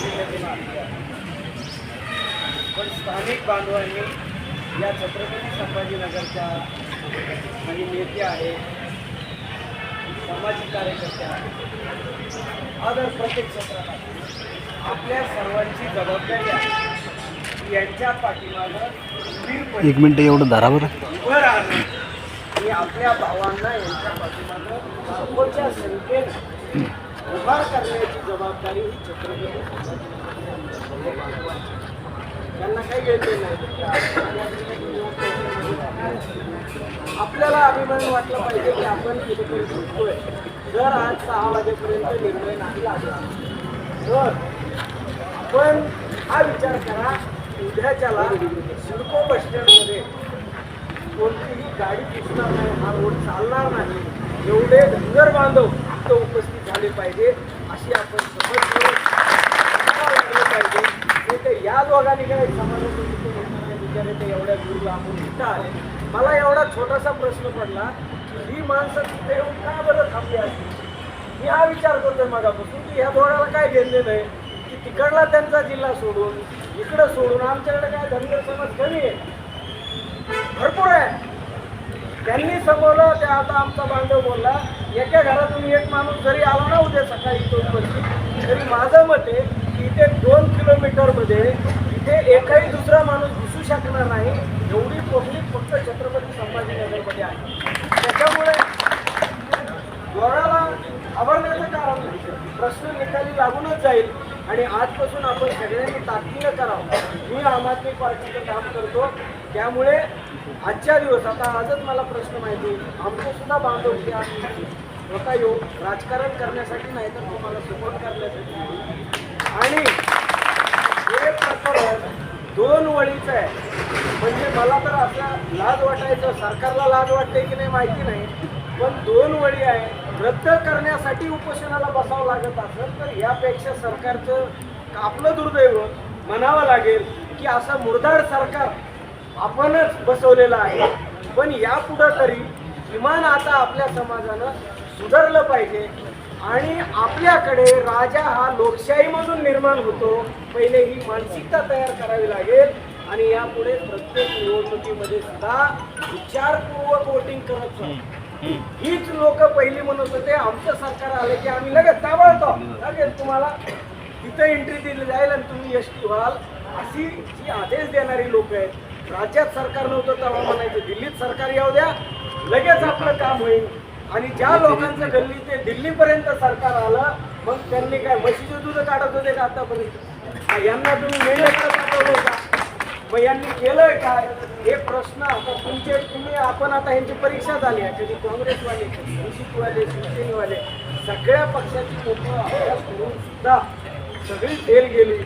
जिल्ह्यातून पण स्थानिक बांधवांनी या छत्रपती संभाजीनगरच्या काही नेते आहेत सामाजिक कार्यकर्ते आहेत अदर प्रत्येक क्षेत्रात. आपल्या सर्वांची जबाबदारी आहे. यांच्या पाठीमागं एक मिनटं एवढं धरा बरं. उभं राहणं आणि आपल्या भावांना यांच्या पाठीमागं लाखोच्या संख्येने उभार करण्याची जबाबदारी ही छत्रपती संभाजी त्यांना काही घ्यायचं नाही. आपल्याला अभिमान वाटला पाहिजे की आपण कुठेतरी शिकतोय जर आज सहा वाजेपर्यंत निर्णय नाही लागला तर आपण हा विचार करा उद्याच्याला सिडको बस स्टँडमध्ये कोणतीही गाडी दिसणार नाही हा रोड चालणार नाही. एवढे धनगर बांधव झाले पाहिजे अशी आपण समज पाहिजे. नाही तर या दोघांनी काय समाजाचे ते एवढ्या दूर लांबून इथं आले. मला एवढा छोटासा प्रश्न पडला की ही माणसं तिथे येऊन का बरं थांबली असतील मी हा विचार करतोय मगापासून की ह्या दोघाला काय घेतलेलं नाही की तिकडला त्यांचा जिल्हा सोडून इकडं सोडून आमच्याकडे काय धनगर समाज कमी आहे? भरपूर आहे. त्यांनी समोरलं ते आता आमचा बांधव बोलला एका घरातून एक माणूस जरी आला ना उद्या सकाळी दोन वर्षी तरी माझं मत आहे की इथे दोन किलोमीटरमध्ये इथे एकही दुसरा माणूस घुसू शकणार नाही एवढी पब्लिक फक्त छत्रपती संभाजीनगरमध्ये आहे. त्याच्यामुळे जोराला आवडण्याचं कारण प्रश्न निकाली लागूनच जाईल. आणि आजपासून आपण सगळ्यांनी ताकदीनं करावं. मी आम आदमी पार्टीचं काम करतो. त्यामुळे आजच्या दिवस आता आजच मला प्रश्न माहिती आमचंसुद्धा बांधव की आम्ही स्वतः येऊ. राजकारण करण्यासाठी नाही तर तुम्हाला सपोर्ट करण्यासाठी आणि हे प्रकरण दोन वळीचं आहे. म्हणजे मला तर असं लाज वाटायचं. सरकारला लाज वाटते की नाही माहिती नाही. पण दोन वळी आहे. रद्द करण्यासाठी उपोषणाला बसावं लागत असेल तर यापेक्षा सरकारचं आपलं दुर्दैव म्हणावं लागेल की असं मुर्दार सरकार आपणच बसवलेलं आहे. पण यापुढं तरी किमान आता आपल्या समाजानं सुधारलं पाहिजे आणि आपल्याकडे राजा हा लोकशाहीमधून निर्माण होतो. पहिले ही मानसिकता तयार करावी लागेल आणि यापुढे प्रत्येक निवडणुकीमध्ये सुद्धा विचारपूर्वक वोटिंग करत हीच लोक पहिली म्हणत होते. आमचं सरकार आलं की आम्ही लगेच ताबडतो लगेच तुम्हाला तिथं एंट्री दिली जाईल आणि तुम्ही एस टी व्हाल. अशी जी आदेश देणारी लोक आहेत राज्यात सरकार नव्हतं तेव्हा म्हणायचं दिल्लीत सरकार येऊ द्या लगेच आपलं काम होईल. आणि ज्या लोकांचं गल्ली ते दिल्लीपर्यंत सरकार आलं मग त्यांनी काय म्हशीचे दूध काढत होते का आतापर्यंत? यांना तुम्ही मेंढ्याकडे पाठवलं का? मग यांनी केलंय काय? हे प्रश्न आता तुमचे तुम्ही आपण आता यांची परीक्षा झाली आहे. कधी काँग्रेसवाले कधी बीजेपीवाले शिवसेनेवाले सगळ्या पक्षाची लोकं अभ्यास करून सुद्धा सगळी फेल गेली.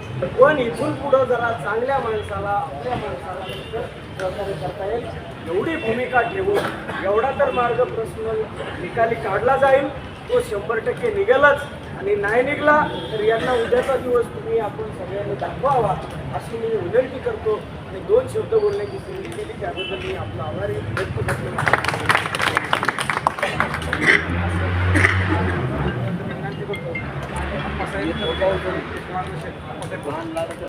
पण इथून पुढं जरा चांगल्या माणसाला आपल्या माणसाला सहकार्य करता येईल. एवढी भूमिका ठेवून एवढा तर मार्ग प्रश्न निकाली काढला जाईल. तो शंभर टक्के निघेलच. आणि नाही निघला तर यांना उद्याचा दिवस तुम्ही आपण सगळ्यांनी दाखवावा अशी मी विनंती करतो. आणि दोन शब्द बोलण्याची संधी केली त्याबद्दल मी आपला आभारी व्यक्त करतो.